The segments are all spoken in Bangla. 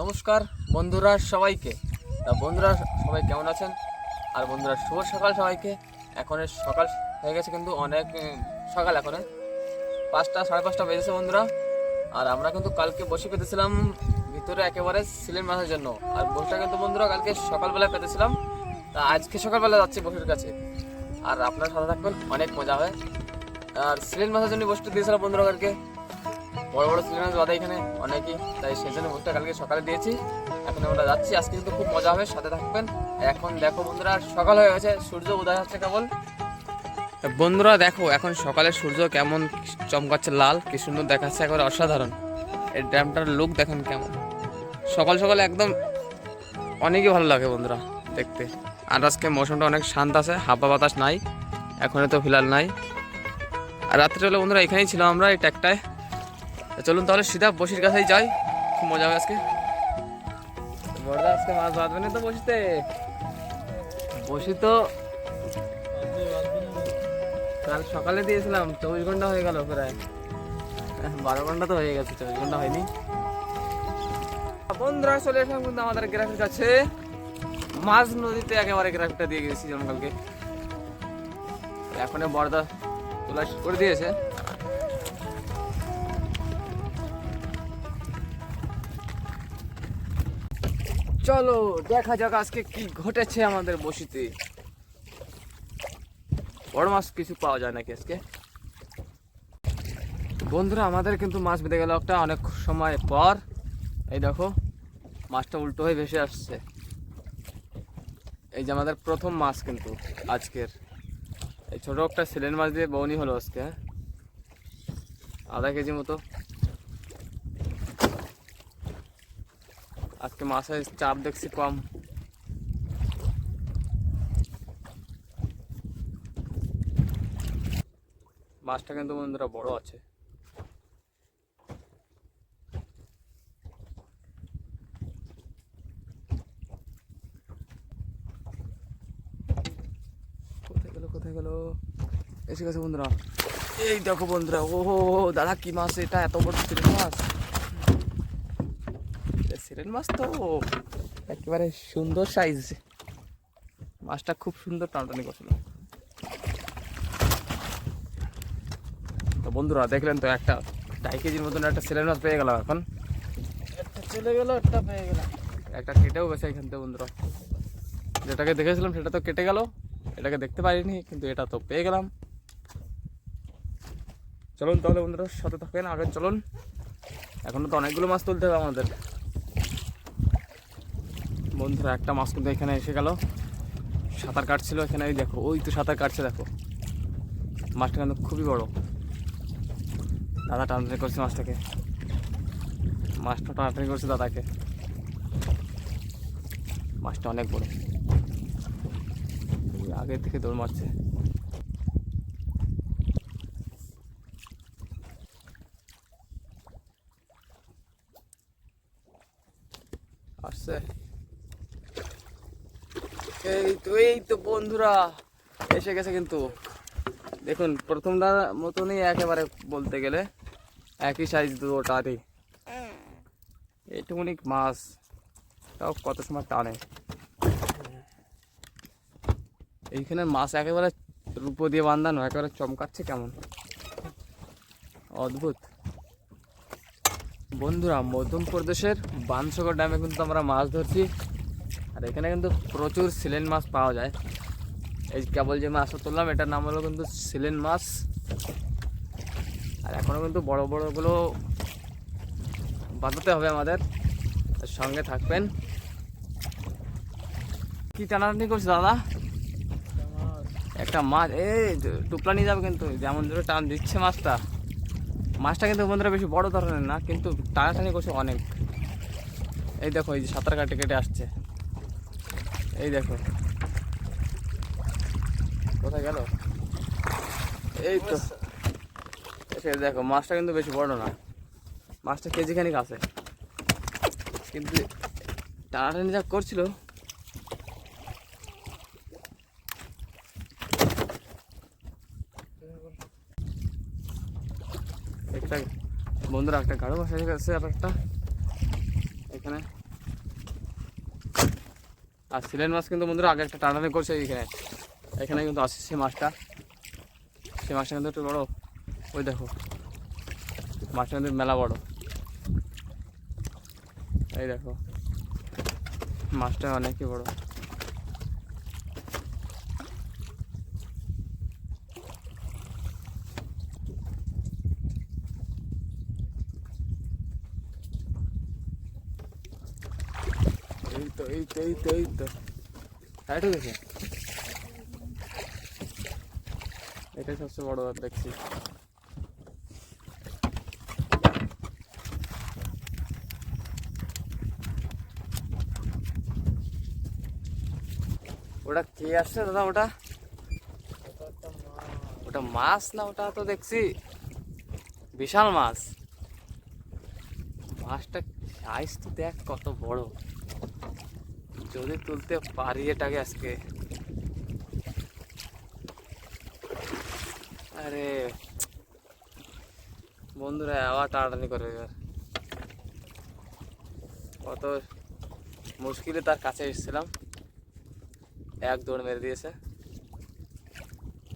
নমস্কার, বন্ধুরা সবাইকে। তা বন্ধুরা সবাই কেমন আছেন? আর বন্ধুরা শুভ সকাল সবাইকে। এখন সকাল হয়ে গেছে কিন্তু অনেক সকাল এখন পাঁচটা, সাড়ে পাঁচটা বেজেছে বন্ধুরা। আর আমরা কিন্তু কালকে বসে পেতেছিলাম ভিতরে একেবারে সিলেন মাছের জন্য। আর বসটা কিন্তু বন্ধুরা কালকে সকালবেলা পেতেছিলাম। তা আজকে সকালবেলা যাচ্ছি বসের কাছে। আর আপনার সাথে থাকবেন, অনেক মজা হয় আর সিলেন মাছের জন্য বসতে দিয়েছিলাম বন্ধুরা কালকে। বড় বড় সিলেন মাছ বাদে এখানে অনেকই তাই সেজন্য বসটা কালকে সকালে দিয়েছি। এখন আমরা যাচ্ছি, আজকে কিন্তু খুব মজা হবে, সাথে থাকবেন। এখন দেখো বন্ধুরা, সকাল হয়ে গেছে, সূর্য উদয় হচ্ছে কেবল। বন্ধুরা দেখো, এখন সকালে সূর্য কেমন চমকাচ্ছে লাল, কি সুন্দর দেখাচ্ছে একবার অসাধারণ। এই ড্যামটার লুক দেখুন কেমন। সকাল সকালে একদম অনেকই ভালো লাগে বন্ধুরা, দেখতে। আর আজকে মৌসুমটা অনেক শান্ত আছে হাওয়া বাতাস নাই এখনও তো ফিলহাল নাই। আর রাত্রে হলে বন্ধুরা এখানেই ছিলাম আমরা, এই ট্যাগটায়। তা চলুন তাহলে সিধা বসির কাছেই যাই। খুব মজা হবে আজকে। বড়দা আজকে মাছ বাঁধবে না তো বসিতে? বসি তো কাল সকালে দিয়েছিলাম, চব্বিশ ঘণ্টা হয়ে গেল প্রায়। বারো ঘণ্টা তো হয়ে গেছে, চব্বিশ ঘণ্টা হয়নি। বন্ধুরা, চলে এসলাম কিন্তু আমাদের গ্রাফের কাছে। মাঝ নদীতে একেবারে গ্রাফটা দিয়ে গেছি জমকালকে এখন বড়দা তোলা করে দিয়েছে। চলো, দেখা যাক আজকে কি ঘটেছে আমাদের বসিতে। বড় মাছ কিছু পাওয়া যায় নাকি আজকে? বন্ধুরা, আমাদের কিন্তু মাছ বেঁধে গেল একটা অনেক সময় পর। এই দেখো, মাছটা উল্টো হয়ে ভেসে আসছে। এই যে আমাদের প্রথম মাছ কিন্তু আজকের। এই ছোটো একটা সিলেন মাছ দিয়ে বৌনি হলো আজকে হ্যাঁ? আধা কেজি মতো। আজকে মাছের চাপ দেখছি কম। মাছটা কিন্তু বন্ধুরা বড় আছে। কোথায় গেল কোথায় গেল? এসে গেছে বন্ধুরা। এই দেখো বন্ধুরা ও দাদা, কি মাছ এটা? এত বড় মাছ। মাছ তো একেবারে সুন্দর সাইজ মাছটা খুব সুন্দর টানটানি করছিল। তো বন্ধুরা দেখলেন তো একটা ঢাই কেজির মতন একটা সিলেন মাছ পেয়ে গেলাম এখন। চলে গেল একটা পেয়ে গেলাম একটা কেটেও গেছে এখান থেকে বন্ধুরা। যেটাকে দেখেছিলাম সেটা তো কেটে গেল। এটাকে দেখতে পারিনি কিন্তু এটা তো পেয়ে গেলাম। চলুন তাহলে বন্ধুরা সাথে থাকবেন আগে চলুন। এখনও তো অনেকগুলো মাছ তুলতে হবে আমাদের। বন্ধুরা, একটা মাছ কিন্তু এখানে এসে গেল। সাঁতার কাটছিল এখানে দেখো, ওই তো সাঁতার কাটছে, দেখো। মাছটা কিন্তু খুবই বড়। দাদা টানাটানি করছে মাছটাকে। মাছটা টানাটানি করছে দাদাকে। মাছটা অনেক বড়। আগের থেকে দৌড় মারছে। আসছে। এই তো এই তো বন্ধুরা, এসে গেছে কিন্তু। দেখুন, প্রথমটা মতনই একেবারে বলতে গেলে একই সাইজ দুটারই এইটুকুনি মাছ, তাও কত সময় টানে। এইখানে মাছ একেবারে রূপো দিয়ে বান্ধানো, একেবারে চমকাচ্ছে কেমন। অদ্ভুত। বন্ধুরা মধ্যপ্রদেশের বানসাগর ড্যামে কিন্তু আমরা মাছ ধরছি। আর এখানে কিন্তু প্রচুর সিলেন মাছ পাওয়া যায়। এই কেবল যে মাছটা তুললাম, এটার নাম হলো কিন্তু সিলেন মাছ। আর এখনও কিন্তু বড় বড়গুলো বাঁধাতে হবে আমাদের। সঙ্গে থাকবেন। কি টানাটানি করছে দাদা? একটা মাছ, এই টুকলা নিয়ে যাবে কিন্তু, যেমন ধরে টান দিচ্ছে মাছটা। মাছটা কিন্তু বন্ধুরা বেশি বড় ধরনের না, কিন্তু টানাটানি করছে অনেক। এই দেখো, এই যে সাঁতার কাটে কেটে আসছে। এই দেখো। কোথায় গেল? এই তো। এসে দেখো, মাছটা কিন্তু বেশি বড় না। মাছটা কেজি খানিক আছে। কিন্তু টানাটানি যা করছিল, একটা বন্ধুরা, একটা গাঢ় এসে গেছে আর একটা এখানে আর সিলেন মাছ কিন্তু বন্ধুরা আগে একটা টানাটানি করছে এখানে এখানে কিন্তু আসে সেই মাছটা। সেই মাছটা কিন্তু একটু বড়ো। ওই দেখো। মাছটা কিন্তু মেলা বড়। এই দেখো। মাছটা অনেকই বড়। এই তো এই তো এই তো হাইট গেছে এটাই সবচেয়ে বড় দেখছি। ওটা কে আসছে দাদা ওটা? ওটা মাছ না ওটা তো দেখছি। বিশাল মাছ। মাছটা সাইজ তো দেখ কত বড়। যদি তুলতে পারি এটাকে আজকে। আরে, বন্ধুরা, আবার টানাটানি করে এবার। কত মুশকিলে তার কাছে এসেছিলাম। এক দৌড় মেরে দিয়েছে।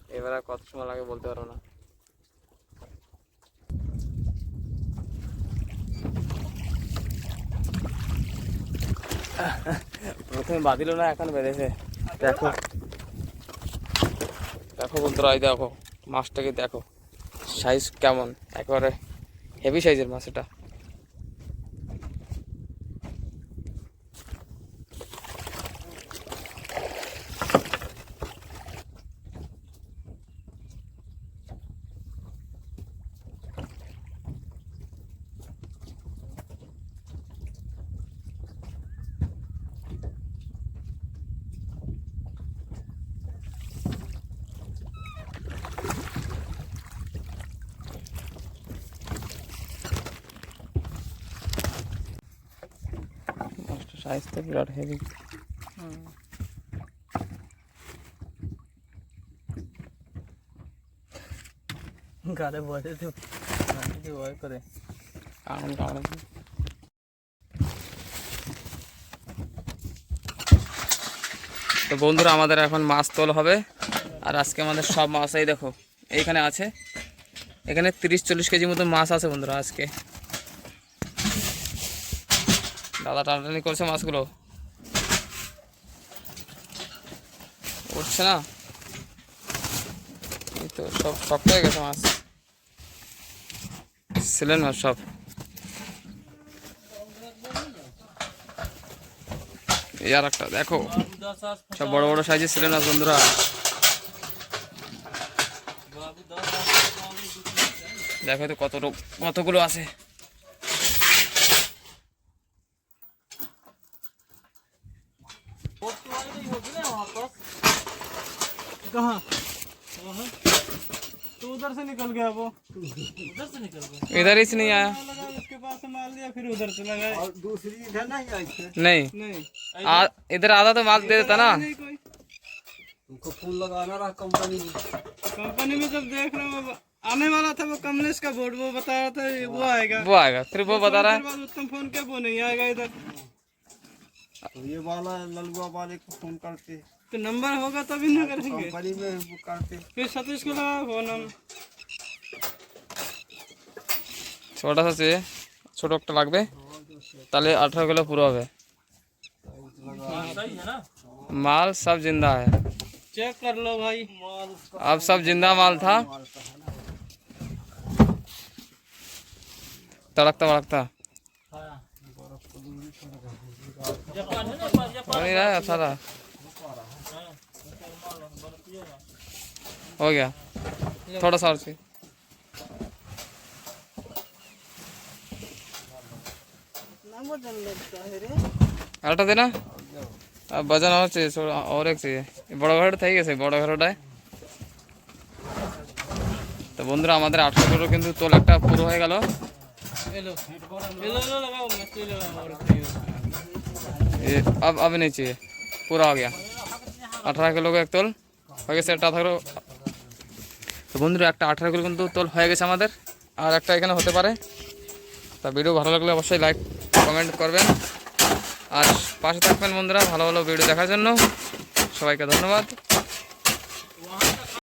এবার আর কত সময় লাগে বলতে পারব না। প্রথমে বাঁধিল না, এখন বেঁধেছে দেখো। দেখো বন্ধুরা, এই দেখো, মাছটাকে দেখো। সাইজ কেমন? একবারে হেভি সাইজের মাছ এটা মাছটা সাইজ তো বিরাট হেভি গাড়ে বসে তো কি ভয় করে। কারণ কারণ তো বন্ধুরা আমাদের এখন মাছ তোল হবে। আর আজকে আমাদের সব মাছ এই দেখো এইখানে আছে। এখানে তিরিশ চল্লিশ কেজি মতো মাছ আছে বন্ধুরা আজকে। দাদা টানাটানি করছে মাছগুলো। উঠছে না? এই তো সব শক্ত হয়ে গেছে মাছ। ছিলেন মাছ সব। এই আর একটা, দেখো। সব বড় বড় সাইজের ছিলেন মাছ বন্ধুরা। দেখো তো কত কতগুলো আছে। कहाँ? तो उधर से निकल गया वो। उधर से निकल गया। इधर ही से नहीं आया। उसके पास से दिया फिर उधर से लगाया। और दूसरी इधर नहीं आई नहीं। नहीं। इधर आधा तो माल दे देता ना। लगाना रहा कंपनी में। कंपनी में जब देख रहा हूँ आने वाला था वो कमलेश का बोर्ड वो बता रहा था वो आएगा। वो आएगा फिर वो बता रहा है। उत्तम फ़ोन क्या वो नहीं आएगा इधर। तो ये वाला ललुआ वाले को फ़ोन करते। तो नंबर होगा तभी ना करेंगे कंपनी में वो करते फिर सतीश को लगा फोन हम ছোটা আছে ছোট একটা লাগবে তাহলে আঠারো কিলো পুরো হবে माल सब जिंदा है चेक कर लो भाई अब सब जिंदा माल था तड़कता भड़कता हो नहीं रहा है अच्छा था हो गया थोड़ा सा और सी আরেকটা দে না আর বাজানো হচ্ছে ছোট- আর এক चाहिए বড় ঘরটা থেকে গেছে বড় ঘরটায় তো বন্ধুরা আমাদের আঠারো কিলো কিন্তু তোল একটা পুরো হয়ে গেল ये लो ये लो लो लगाओ मछली लगाओ और चाहिए ये अब अब नहीं चाहिए पूरा हो गया আঠারো কিলো এক তোল হয়ে গেছে একটা আঠারো তো বন্ধুরা, একটা আঠারো কিলো কিন্তু তোল হয়ে গেছে আমাদের। আর একটা এখানে হতে পারে। তা ভিডিও ভালো লাগলে অবশ্যই লাইক কমেন্ট করবেন। আর পাশে থাকবেন বন্ধুরা, ভালো ভালো ভিডিও দেখার জন্য। সবাইকে ধন্যবাদ।